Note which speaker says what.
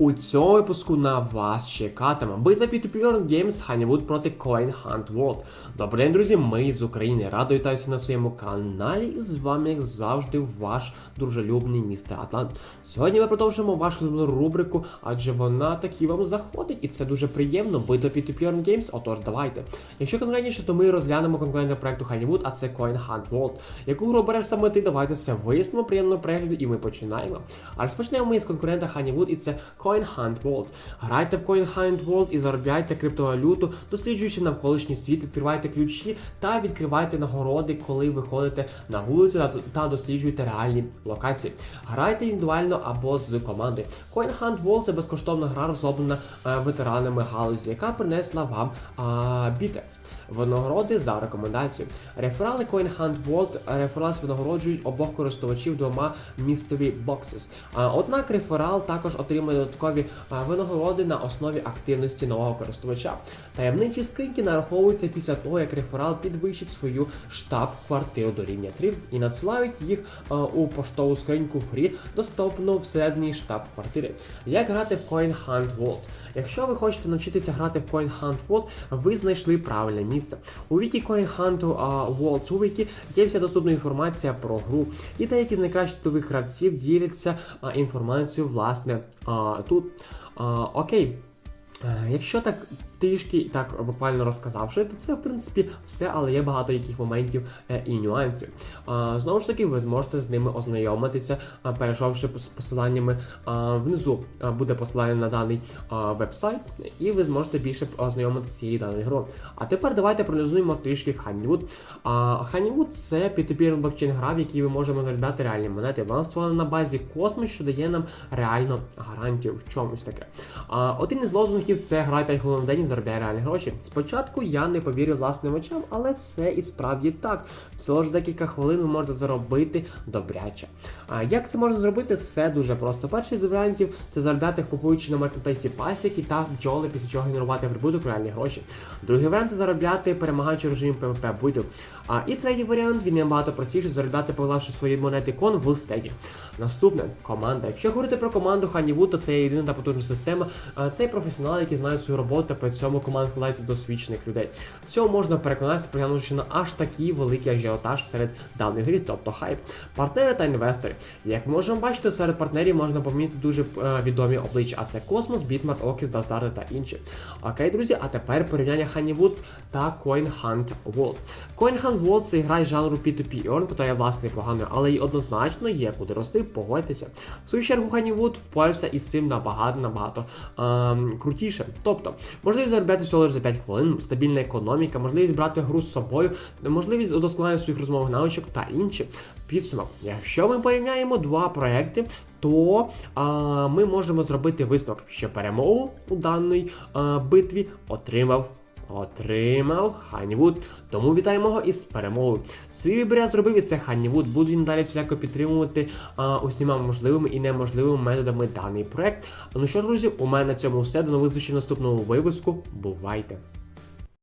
Speaker 1: У цьому випуску на вас чекатиме битва P2P Games Honeywood проти Coin Hunt World. Добрий день, друзі! Ми з України. Радо вітаюся на своєму каналі. І з вами, як завжди, ваш дружелюбний містер Атлант. Сьогодні ми продовжуємо вашу рубрику, адже вона таки вам заходить, і це дуже приємно. Битва P2P Games. Отож, давайте. Якщо конкретніше, то ми розглянемо конкурента проекту Honeywood, а це Coin Hunt World. Яку гру береш саме ти? Давайте все вияснимо приємного перегляду, і ми починаємо. А розпочнемо ми з конкурента Honeywood, і це Coin Hunt World. Грайте в Coin Hunt World і заробляйте криптовалюту, досліджуючи навколишній світ, відкривайте ключі та відкривайте нагороди, коли виходите на вулицю та, досліджуєте реальні локації. Грайте індивідуально або з командою. Coin Hunt World це безкоштовна гра, розроблена е, ветеранами галузі, яка принесла вам а, бітекс. Винагороди за рекомендацію. Реферали Coin Hunt World рефералс винагороджують обох користувачів двома містові боксис. Однак реферал також отримує додаткові винагороди на основі активності нового користувача. Таємничі скриньки нараховуються після того, як реферал підвищить свою штаб-квартиру до рівня 3 і надсилають їх у поштову скриньку фрі, доступну всередині штаб-квартири. Як грати в Coin Hunt World? Якщо ви хочете навчитися грати в Coin Hunt World, ви знайшли правильне місце. У вікі Coin Hunt World у вікі є вся доступна інформація про гру, і деякі з найкращих світових гравців діляться інформацією власне тут. Окей. Е, Якщо так трішки так буквально розказавши, то це в принципі все, але є багато яких моментів е, і нюансів. Знову ж таки, ви зможете з ними ознайомитися, перейшовши з посиланнями внизу буде посилання на даний вебсайт, і ви зможете більше ознайомитися з цією даною грою. А тепер давайте проаналізуємо трішки. А, Honeywood це P2P блокчейн гра, в якій ви можемо заробляти реальні монети. Вона створена на базі Космос, що дає нам реально гарантію в чомусь таке. Один із лозунгів це грай 5 хвилин в день заробляє реальні гроші. Спочатку я не повірив власним очам, але це і справді так. Всього ж декілька хвилин ви можете заробити добряче. А як це можна зробити? Все дуже просто. Перший з варіантів це заробляти купуючи на маркетплейсі пасіки та бджоли, після чого генерувати прибуток реальні гроші. Другий варіант це заробляти перемагаючи в режимі PvP будів. А і третій варіант він набагато простіше заробляти, поклавши свої монети кон в стегі. Наступне команда. Якщо говорити про команду Honeywood, то це є єдина та потужна система. Це професіонали, які знають свою роботу, та цьому команда складається з досвідчених людей. В можна переконатися, приглянувши на аж такий великий ажіотаж серед даної гри, тобто хайп. Партнери та інвестори. Як ми можемо бачити, серед партнерів можна помітити дуже е, відомі обличчя, а це Космос, Bitmart, Окіс, Давстарти та інші. Окей, друзі, а тепер порівняння Honeywood та Coin Hunt World. Coin Hunt World це гра жанру P2P Earn, яка є власне непоганою, але й однозначно є куди рости, погодьтеся. В свою чергу Honeywood впорався із цим набагато-набагато ем, крутіше. Тобто, заробляти всього лише за 5 хвилин, стабільна економіка, можливість брати гру з собою, можливість удосконалення своїх розмовних навичок та інші. Підсумок. Якщо ми порівняємо два проекти, то а, ми можемо зробити висновок, що перемогу у даній а, битві отримав. Отримав Ханнівуд. Тому вітаємо його із перемогою. Свій вибір я зробив і це Ханнівуд. Буду він далі всіляко підтримувати а, усіма можливими і неможливими методами даний проект. Ну що, друзі, у мене на цьому все. До нових зустрічей в наступному випуску. Бувайте!